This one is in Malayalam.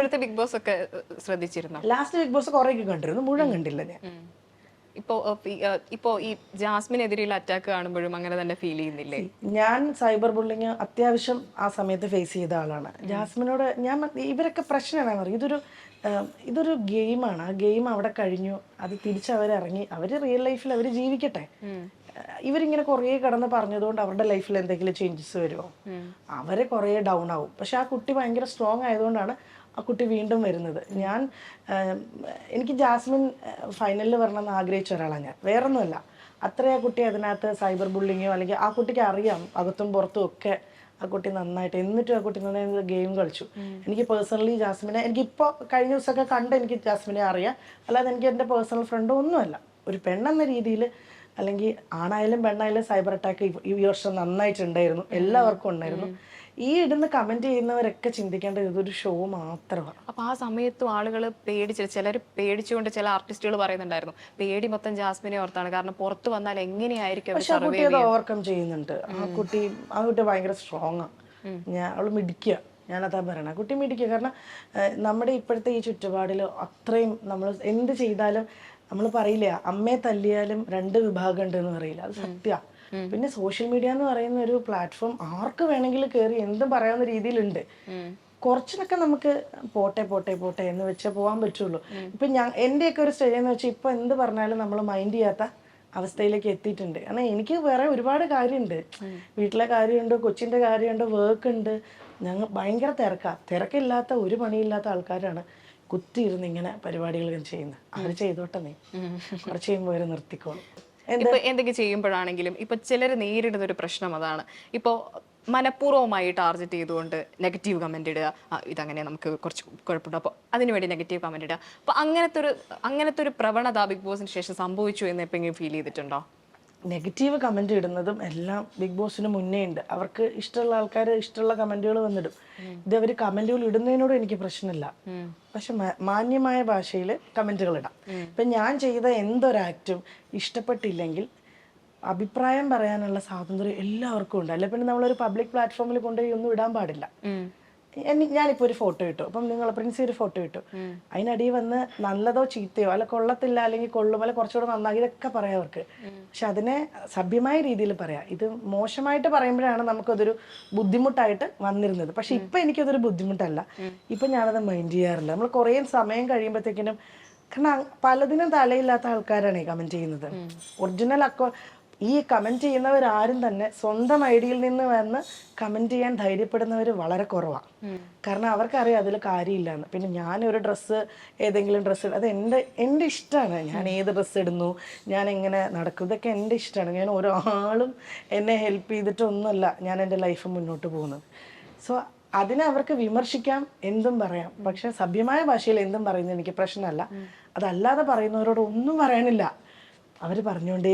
ഇപ്പോഴത്തെ ബിഗ് ബോസ് ഒക്കെ ശ്രദ്ധിച്ചിരുന്നു? ലാസ്റ്റ് ബിഗ് ബോസ് കുറേയൊക്കെ കണ്ടിരുന്നു. മുഴുവൻ കണ്ടില്ല ഞാൻ. ഇപ്പോ ഇപ്പോ ഈ ജാസ്മിനെതിരെയുള്ള അറ്റാക്ക് കാണുമ്പോഴും അങ്ങനെ തന്നെ ഫീൽ ചെയ്യുന്നില്ലേ? ഞാൻ സൈബർ ബുള്ളിങ് അത്യാവശ്യം ആ സമയത്ത് ഫേസ് ചെയ്ത ആളാണ്. ജാസ്മിനോട് ഞാൻ ഇവരൊക്കെ പ്രശ്നമാണ്. പറയും ഇതൊരു ഇതൊരു ഗെയിമാണ്. ആ ഗെയിം അവിടെ കഴിഞ്ഞു. അത് തിരിച്ച് അവരിറങ്ങി അവർ റിയൽ ലൈഫിൽ അവർ ജീവിക്കട്ടെ. ഇവരിങ്ങനെ കുറേ കടന്ന് പറഞ്ഞതുകൊണ്ട് അവരുടെ ലൈഫിൽ എന്തെങ്കിലും ചേഞ്ചസ് വരുമോ? അവരെ കുറേ ഡൗൺ ആവും. പക്ഷെ ആ കുട്ടി ഭയങ്കര സ്ട്രോങ് ആയതുകൊണ്ടാണ് ആ കുട്ടി വീണ്ടും വരുന്നത്. ഞാൻ എനിക്ക് ജാസ്മിൻ ഫൈനലിൽ വരണമെന്ന് ആഗ്രഹിച്ച ഒരാളാണ് ഞാൻ. വേറൊന്നുമല്ല. അത്ര ആ കുട്ടി അതിനകത്ത് സൈബർ ബുള്ളിങ്ങോ അല്ലെങ്കിൽ ആ കുട്ടിക്ക് അറിയാം അകത്തും പുറത്തും ഒക്കെ ആ കുട്ടി നന്നായിട്ട്. എന്നിട്ടും ആ കുട്ടി നന്നായി ഗെയിം കളിച്ചു. എനിക്ക് പേഴ്സണലി ജാസ്മിനെ എനിക്കിപ്പോൾ കഴിഞ്ഞ ദിവസമൊക്കെ കണ്ട് എനിക്ക് ജാസ്മിനെ അറിയാം. അല്ലാതെ എനിക്ക് എന്റെ പേഴ്സണൽ ഫ്രണ്ട് ഒന്നുമല്ല. ഒരു പെണ്ണെന്ന രീതിയിൽ അല്ലെങ്കിൽ ആണായാലും പെണ്ണായാലും സൈബർ അറ്റാക്ക് ഈ വർഷം നന്നായിട്ടുണ്ടായിരുന്നു. എല്ലാവർക്കും ഉണ്ടായിരുന്നു. ഈ ഇടുന്ന കമന്റ് ചെയ്യുന്നവരൊക്കെ ചിന്തിക്കേണ്ടത് ഇതൊരു ഷോ മാത്രമാണ്. അപ്പൊ ആ സമയത്തും ആളുകൾ പേടിച്ച് ചിലർ പേടിച്ചുകൊണ്ട് ചില ആർട്ടിസ്റ്റുകൾ പറയുന്നുണ്ടായിരുന്നു. പേടി മൊത്തം ജാസ്മിനെ ഓർത്താണ്. കാരണം പുറത്തു വന്നാൽ എങ്ങനെയായിരിക്കും പക്ഷെ ആ കുട്ടി അത് ഓവർകം ചെയ്യുന്നുണ്ട്. ആ കുട്ടി ആ കുട്ടി ഭയങ്കര സ്ട്രോങ് ആണ് ഞാൻ അവൾ മിടിക്കുക. ഞാനതാ പറയണത് കുട്ടി മിടിക്കുക. കാരണം നമ്മുടെ ഇപ്പോഴത്തെ ഈ ചുറ്റുപാടിൽ അത്രയും നമ്മൾ എന്ത് ചെയ്താലും നമ്മൾ പറയില്ല അമ്മയെ തല്ലിയാലും രണ്ട് വിഭാഗം ഉണ്ട് എന്ന് പറയില്ല അത് സത്യ. പിന്നെ സോഷ്യൽ മീഡിയ എന്ന് പറയുന്ന ഒരു പ്ലാറ്റ്ഫോം ആർക്ക് വേണമെങ്കിലും കയറി എന്തും പറയാവുന്ന രീതിയിലുണ്ട്. കുറച്ചിനൊക്കെ നമുക്ക് പോട്ടെ പോട്ടെ പോട്ടെ എന്ന് വെച്ചേ പോകാൻ പറ്റുള്ളൂ. ഇപ്പൊ ഞാൻ എന്റെയൊക്കെ ഒരു സ്റ്റേജ് എന്ന് വെച്ചാൽ ഇപ്പൊ എന്ത് പറഞ്ഞാലും നമ്മൾ മൈൻഡ് ചെയ്യാത്ത അവസ്ഥയിലേക്ക് എത്തിയിട്ടുണ്ട്. കാരണം എനിക്ക് വേറെ ഒരുപാട് കാര്യമുണ്ട്. വീട്ടിലെ കാര്യമുണ്ട് കൊച്ചിന്റെ കാര്യമുണ്ട് വർക്ക് ഉണ്ട്. ഞങ്ങൾ ഭയങ്കര തിരക്കാ. തിരക്കില്ലാത്ത ഒരു പണിയില്ലാത്ത ആൾക്കാരാണ്. കുത്തിയിരുന്ന് ഇങ്ങനെ പരിപാടികൾ ചെയ്യുന്നത് അവർ ചെയ്തോട്ടെ നീ. കുറച്ച് കഴിയുമ്പോൾ അവർ നിർത്തിക്കോളും. എന്തെങ്കിലും ചെയ്യുമ്പോഴാണെങ്കിലും ഇപ്പൊ ചിലർ നേരിടുന്ന ഒരു പ്രശ്നം അതാണ്. ഇപ്പോ മനഃപൂർവമായി ടാർഗറ്റ് ചെയ്തുകൊണ്ട് നെഗറ്റീവ് കമന്റ് ഇടുക. ഇതങ്ങനെ നമുക്ക് കുറച്ച് കുഴപ്പമുണ്ട്. അപ്പോൾ അതിനുവേണ്ടി നെഗറ്റീവ് കമന്റ് ഇടുക. അപ്പൊ അങ്ങനത്തെ ഒരു അങ്ങനത്തെ ഒരു പ്രവണത ബിഗ് ബോസിന് ശേഷം സംഭവിച്ചു എന്ന് എപ്പോഴെങ്കിലും ഫീൽ ചെയ്തിട്ടുണ്ടോ? നെഗറ്റീവ് കമന്റ് ഇടുന്നതും എല്ലാം ബിഗ് ബോസിന് മുന്നേ ഉണ്ട്. അവർക്ക് ഇഷ്ടമുള്ള ആൾക്കാർ ഇഷ്ടമുള്ള കമന്റുകൾ വന്നിടും. ഇത് അവർ കമന്റുകൾ ഇടുന്നതിനോട് എനിക്ക് പ്രശ്നമില്ല. പക്ഷെ മാന്യമായ ഭാഷയിൽ കമന്റുകൾ ഇടാം. ഇപ്പം ഞാൻ ചെയ്ത എന്തൊരാക്റ്റും ഇഷ്ടപ്പെട്ടില്ലെങ്കിൽ അഭിപ്രായം പറയാനുള്ള സ്വാതന്ത്ര്യം എല്ലാവർക്കും ഉണ്ട്. അല്ലെ പിന്നെ നമ്മളൊരു പബ്ലിക് പ്ലാറ്റ്ഫോമിൽ കൊണ്ടുപോയി ഒന്നും ഇടാൻ പാടില്ല. എനി- ഞാനിപ്പോ ഒരു ഫോട്ടോ ഇട്ടു. അപ്പം നിങ്ങൾ പ്രിൻസി ഒരു ഫോട്ടോ ഇട്ടു. അതിനടി വന്ന് നല്ലതോ ചീത്തയോ അല്ല കൊള്ളത്തില്ല അല്ലെങ്കിൽ കൊള്ളും അല്ല കുറച്ചുകൂടെ നന്നാക്കി ഇതൊക്കെ പറയാം അവർക്ക്. പക്ഷെ അതിനെ സഭ്യമായ രീതിയിൽ പറയാം. ഇത് മോശമായിട്ട് പറയുമ്പോഴാണ് നമുക്കതൊരു ബുദ്ധിമുട്ടായിട്ട് വന്നിരുന്നത്. പക്ഷെ ഇപ്പൊ എനിക്കതൊരു ബുദ്ധിമുട്ടല്ല. ഇപ്പൊ ഞാനത് മൈൻഡ് ചെയ്യാറില്ല. നമ്മൾ കുറേ സമയം കഴിയുമ്പോഴത്തേക്കിനും കാരണം പലതിനും തലയില്ലാത്ത ആൾക്കാരാണ് ഈ കമന്റ് ചെയ്യുന്നത്. ഒറിജിനൽ അക്കൗ ഈ കമന്റ് ചെയ്യുന്നവർ ആരും തന്നെ സ്വന്തം ഐഡിയിൽ നിന്ന് വന്ന് കമന്റ് ചെയ്യാൻ ധൈര്യപ്പെടുന്നവർ വളരെ കുറവാണ് കാരണം അവർക്കറിയാം അതിൽ കാര്യമില്ലാന്ന്. പിന്നെ ഞാനൊരു ഒരു ഡ്രസ്സ് ഏതെങ്കിലും ഡ്രസ്സ് അത് എന്റെ എന്റെ ഇഷ്ടമാണ് ഞാൻ ഏത് ഡ്രസ്സ് ഇടുന്നു ഞാൻ എങ്ങനെ നടക്കും ഇതൊക്കെ എന്റെ ഇഷ്ടമാണ് ഞാൻ ഒരാളും എന്നെ ഹെൽപ്പ് ചെയ്തിട്ടൊന്നുമല്ല ഞാൻ എന്റെ ലൈഫ് മുന്നോട്ട് പോകുന്നത്. സോ അതിനെ അവർക്ക് വിമർശിക്കാം എന്തും പറയാം. പക്ഷെ സഭ്യമായ ഭാഷയിൽ എന്തും പറയുന്നത് എനിക്ക് പ്രശ്നമല്ല. അതല്ലാതെ പറയുന്നവരോട് ഒന്നും പറയാനില്ല. അവർ പറഞ്ഞുകൊണ്ടേ